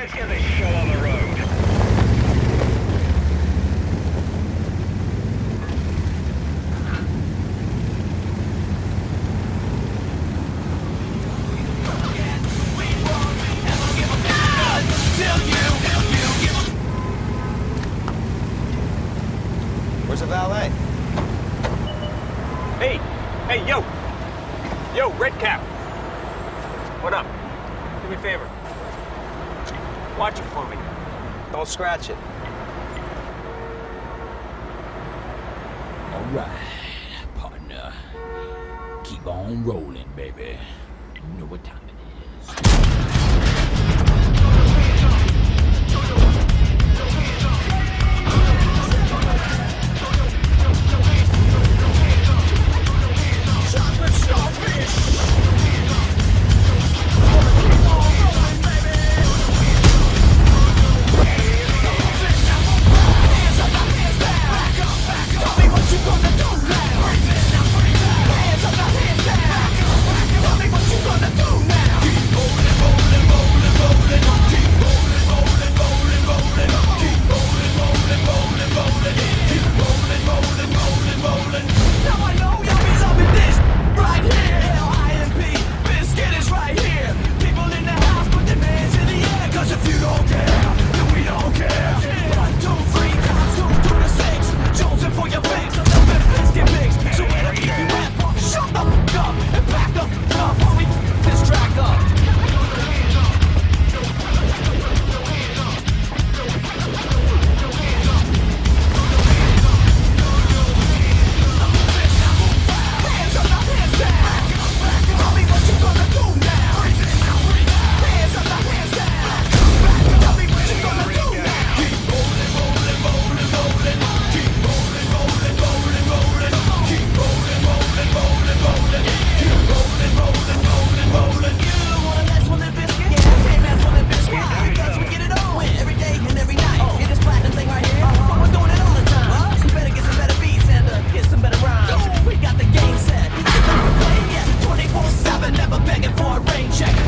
Let's get this show on the road. Where's the valet? Hey! Hey, yo! Yo, Red Cap! What up? Do me a favor. Watch it for me. Don't scratch it. All right, partner. Keep on rolling, baby. You know what time it is. begging for a rain check.